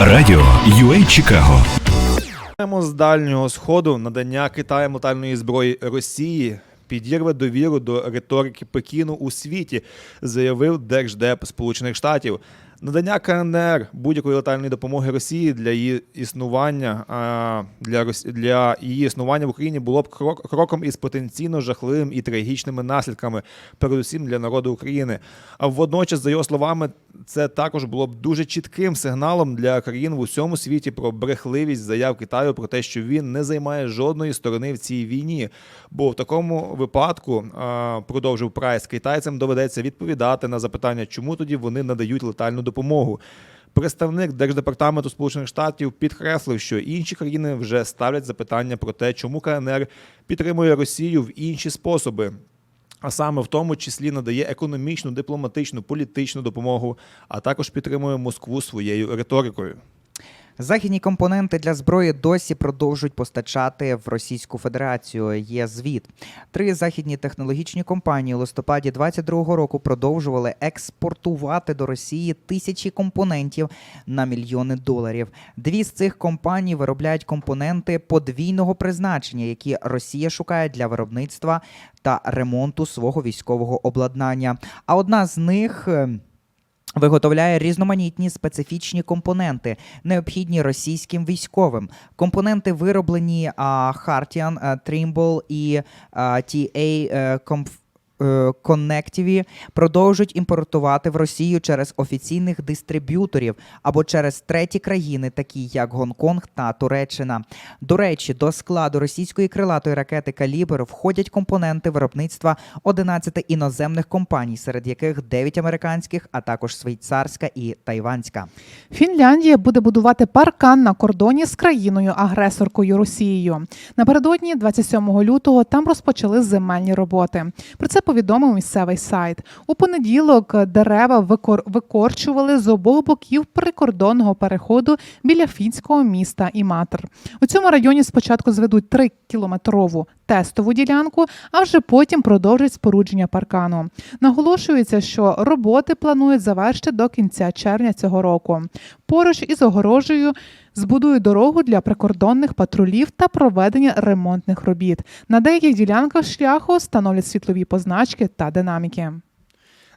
Радіо UA Чикаго з дальнього сходу надання Китаєм летальної зброї Росії підірве довіру до риторики Пекіну у світі, заявив Держдеп Сполучених Штатів. Надання КНР будь-якої летальної допомоги Росії для її існування для для її існування в Україні було б крок, кроком із потенційно жахливим і трагічними наслідками, передусім для народу України. А водночас, за його словами, це також було б дуже чітким сигналом для країн в усьому світі про брехливість заяв Китаю про те, що він не займає жодної сторони в цій війні. Бо в такому випадку, продовжив Прайс, китайцям доведеться відповідати на запитання, чому тоді вони надають летальну допомогу. Представник Держдепартаменту Сполучених Штатів підкреслив, що інші країни вже ставлять запитання про те, чому КНР підтримує Росію в інші способи. А саме в тому числі надає економічну, дипломатичну, політичну допомогу, а також підтримує Москву своєю риторикою. Західні компоненти для зброї досі продовжують постачати в Російську Федерацію. Є звіт. Три західні технологічні компанії у листопаді 22-го року продовжували експортувати до Росії тисячі компонентів на мільйони доларів. Дві з цих компаній виробляють компоненти подвійного призначення, які Росія шукає для виробництва та ремонту свого військового обладнання. А одна з них. Е, Виготовляє різноманітні специфічні компоненти, необхідні російським військовим. Компоненти вироблені а, Hartian, Trimble і а, TA е, е, Connectivі продовжують імпортувати в Росію через офіційних дистриб'юторів або через треті країни, такі як Гонконг та Туреччина. До речі, до складу російської крилатої ракети Калібр входять компоненти виробництва 11 іноземних компаній, серед яких 9 американських, а також швейцарська і тайванська. Фінляндія буде будувати паркан на кордоні з країною-агресоркою Росією. Напередодні, 27 лютого, там розпочали земельні роботи. Про це повідомив місцевий сайт. У понеділок дерева викор... викорчували з обох боків прикордонного переходу біля фінського міста Іматр. У цьому районі спочатку зведуть 3-кілометрову тестову ділянку, а вже потім продовжать спорудження паркану. Наголошується, що роботи планують завершити до кінця червня цього року. Поруч із огорожею збудують дорогу для прикордонних патрулів та проведення ремонтних робіт. На деяких ділянках шляху становлять світлові позначки та динаміки.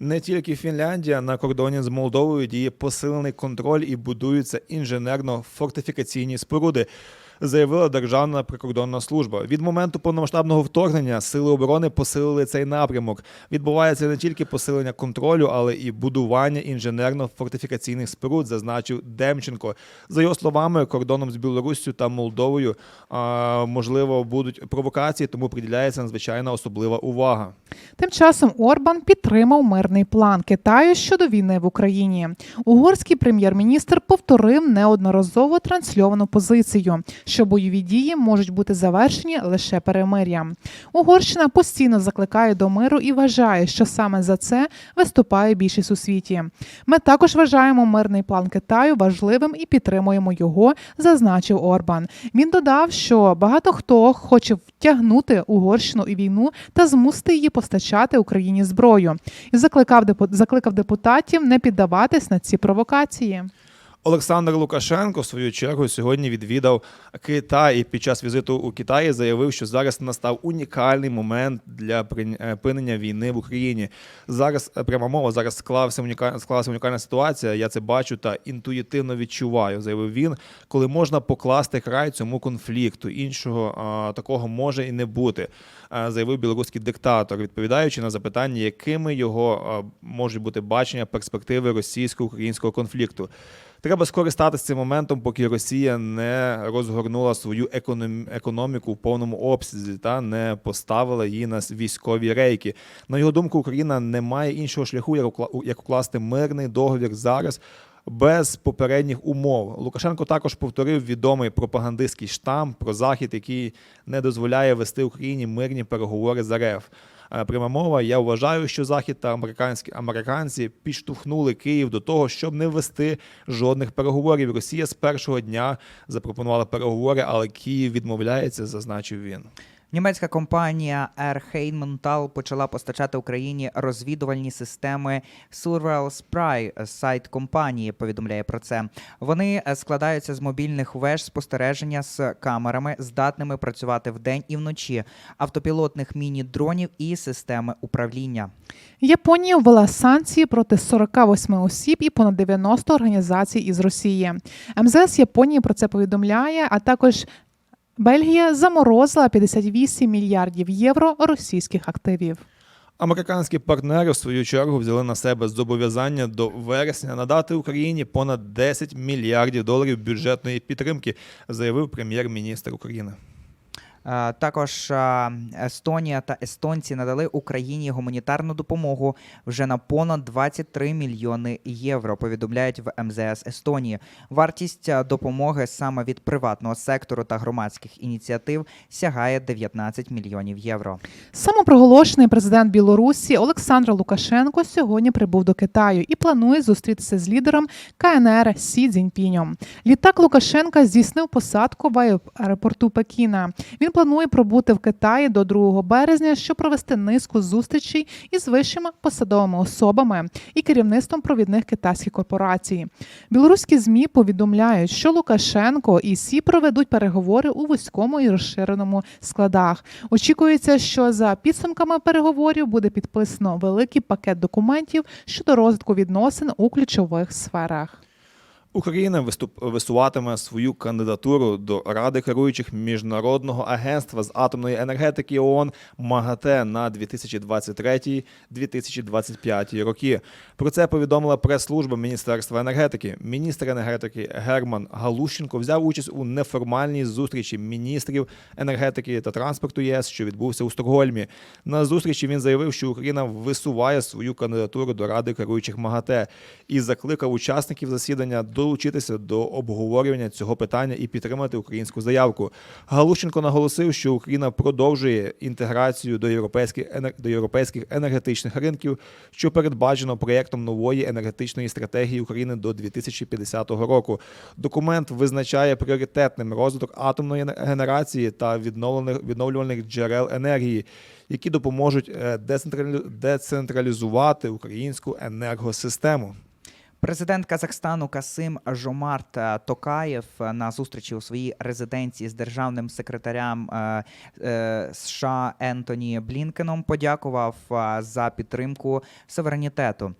Не тільки Фінляндія на кордоні з Молдовою діє посилений контроль і будуються інженерно-фортифікаційні споруди. Заявила Державна прикордонна служба. Від моменту повномасштабного вторгнення сили оборони посилили цей напрямок. Відбувається не тільки посилення контролю, але і будування інженерно-фортифікаційних споруд, зазначив Демченко. За його словами, кордоном з Білоруссю та Молдовою можливо будуть провокації, тому приділяється надзвичайна особлива увага. Тим часом Орбан підтримав мирний план Китаю щодо війни в Україні. Угорський прем'єр-міністр повторив неодноразово трансльовану позицію, що бойові дії можуть бути завершені лише перемир'ям. Угорщина постійно закликає до миру і вважає, що саме за це виступає більшість у світі. Ми також вважаємо мирний план Китаю важливим і підтримуємо його, зазначив Орбан. Він додав, що багато хто хоче втягнути Угорщину у війну та змусити її постачати Україні зброю, і закликав закликав депутатів не піддаватись на ці провокації. Олександр Лукашенко, в свою чергу, сьогодні відвідав Китай і під час візиту у Китаї заявив, що зараз настав унікальний момент для припинення війни в Україні. Зараз е, пряма мова, зараз склався унікальна, склалася унікальна ситуація. Я це бачу та інтуїтивно відчуваю, заявив він, коли можна покласти край цьому конфлікту. Іншого а, такого може і не бути, а, заявив білоруський диктатор, відповідаючи на запитання, якими його а, можуть бути бачення перспективи російсько-українського конфлікту. Треба скористатися цим моментом, поки Росія не розгорнула свою економ... економіку в повному обсязі та не поставила її на військові рейки. На його думку, Україна не має іншого шляху, як укласти мирний договір зараз. Без попередніх умов Лукашенко також повторив відомий пропагандистський штамп про захід, який не дозволяє вести Україні мирні переговори з РФ. Е, Пряма мова. Я вважаю, що Захід та американські американці підштовхнули Київ до того, щоб не вести жодних переговорів. Росія з першого дня запропонувала переговори, але Київ відмовляється, зазначив він. Німецька компанія Air Heinmental почала постачати Україні розвідувальні системи Surveil Spry. Сайт компанії повідомляє про це. Вони е, складаються з мобільних веж спостереження з камерами, здатними працювати вдень і вночі, автопілотних міні-дронів і системи управління. Японія ввела санкції проти 48 осіб і понад 90 організацій із Росії. МЗС Японії про це повідомляє, а також Бельгія заморозила 58 мільярдів євро російських активів. Американські партнери в свою чергу взяли на себе зобов'язання до вересня надати Україні понад 10 мільярдів доларів бюджетної підтримки, заявив прем'єр-міністр України. Е, Також е, Естонія та естонці надали Україні гуманітарну допомогу вже на понад 23 мільйони євро. Повідомляють в МЗС Естонії. Вартість е, допомоги саме від приватного сектору та громадських ініціатив сягає 19 мільйонів євро. Самопроголошений президент Білорусі Олександр Лукашенко сьогодні прибув до Китаю і планує зустрітися з лідером КНР Сі Цзіньпінем. Літак Лукашенка здійснив посадку в аеропорту Пекіна. Він планує пробути в Китаї до 2 березня, щоб провести низку зустрічей із вищими посадовими особами і керівництвом провідних китайських корпорацій. Білоруські змі повідомляють, що Лукашенко і Сі проведуть переговори у вузькому і розширеному складах. Очікується, що за підсумками переговорів буде підписано великий пакет документів щодо розвитку відносин у ключових сферах. Україна виступ висуватиме свою кандидатуру до Ради керуючих міжнародного агентства з атомної енергетики ООН МАГАТЕ на 2023-2025 роки. Про це повідомила прес-служба Міністерства енергетики. Міністр енергетики Герман Галущенко взяв участь у неформальній зустрічі міністрів енергетики та транспорту ЄС, що відбувся у Стокгольмі. На зустрічі він заявив, що Україна висуває свою кандидатуру до Ради керуючих МАГАТЕ і закликав учасників засідання долучитися до обговорювання цього питання і підтримати українську заявку. Галущенко наголосив, що Україна продовжує інтеграцію до європейських до європейських енергетичних ринків, що передбачено проєктом нової енергетичної стратегії України до 2050 року. Документ визначає пріоритетним розвиток атомної генерації та відновлених відновлювальних джерел енергії, які допоможуть е, децентралізувати українську енергосистему. Президент Казахстану Касим Жомарт е, Токаєв е, на зустрічі у своїй резиденції з державним секретарем е, США Ентоні Блінкеном подякував за підтримку суверенітету.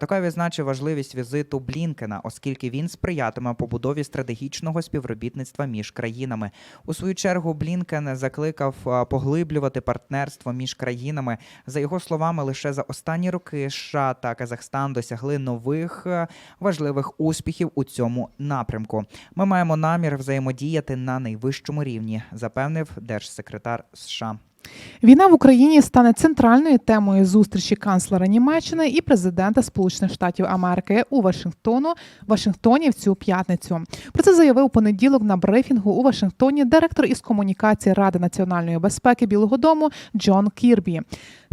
Токаєв відзначив важливість візиту Блінкена, оскільки він сприятиме побудові стратегічного співробітництва між країнами. У свою чергу Блінкен закликав поглиблювати партнерство між країнами. За його словами, лише за останні роки США та Казахстан досягли нових важливих успіхів у цьому напрямку. Ми маємо намір взаємодіяти на найвищому рівні, запевнив держсекретар США. Війна в Україні стане центральною темою зустрічі канцлера Німеччини і президента Сполучених Штатів Америки у Вашингтону Вашингтоні в цю п'ятницю. Про це заявив понеділок на брифінгу у Вашингтоні директор із комунікації Ради національної безпеки Білого Дому Джон Кірбі.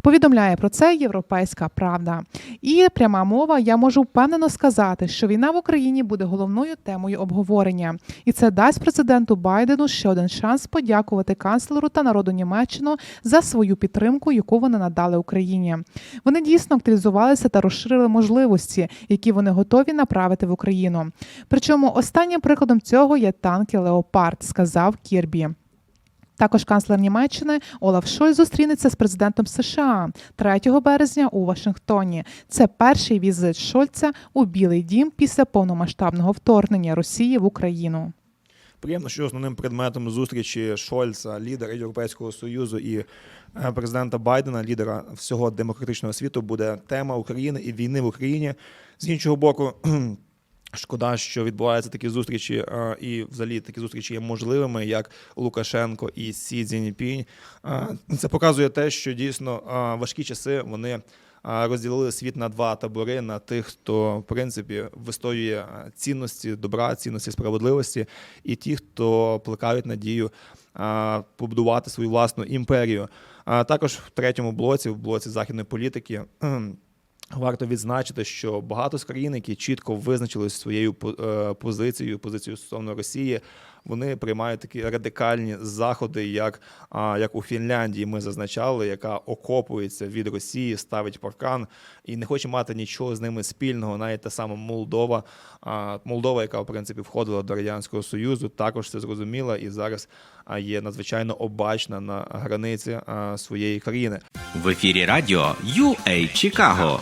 Повідомляє про це Європейська Правда. І пряма мова. Я можу впевнено сказати, що війна в Україні буде головною темою обговорення, і це дасть президенту Байдену ще один шанс подякувати канцлеру та народу Німеччини за свою підтримку, яку вони надали Україні. Вони дійсно активізувалися та розширили можливості, які вони готові направити в Україну. Причому останнім прикладом цього є танки Леопард, сказав Кірбі. Також канцлер Німеччини Олаф Шольц зустрінеться з президентом США 3 березня у Вашингтоні. Це перший візит Шольца у Білий Дім після повномасштабного вторгнення Росії в Україну. Приємно, що основним предметом зустрічі Шольца, лідера Європейського союзу і е, президента Байдена, лідера всього демократичного світу, буде тема України і війни в Україні. З іншого боку. Шкода, що відбуваються такі зустрічі, е, і взагалі такі зустрічі є можливими, як Лукашенко і Сі Цзіньпінь. Е, Це показує те, що дійсно е, важкі часи вони розділили світ на два табори: на тих, хто в принципі вистоює цінності добра, цінності справедливості, і ті, хто плекають надію побудувати свою власну імперію. А також в третьому блоці, в блоці західної політики. Варто відзначити, що багато з країн, які чітко визначили своєю е, позицією, позицією стосовно Росії, вони приймають такі радикальні заходи, як, як у Фінляндії ми зазначали, яка окопується від Росії, ставить паркан і не хоче мати нічого з ними спільного. Навіть та сама Молдова, Молдова, яка в принципі входила до радянського союзу, також це зрозуміла і зараз є надзвичайно обачна на границі своєї країни. В ефірі радіо UA Чикаго.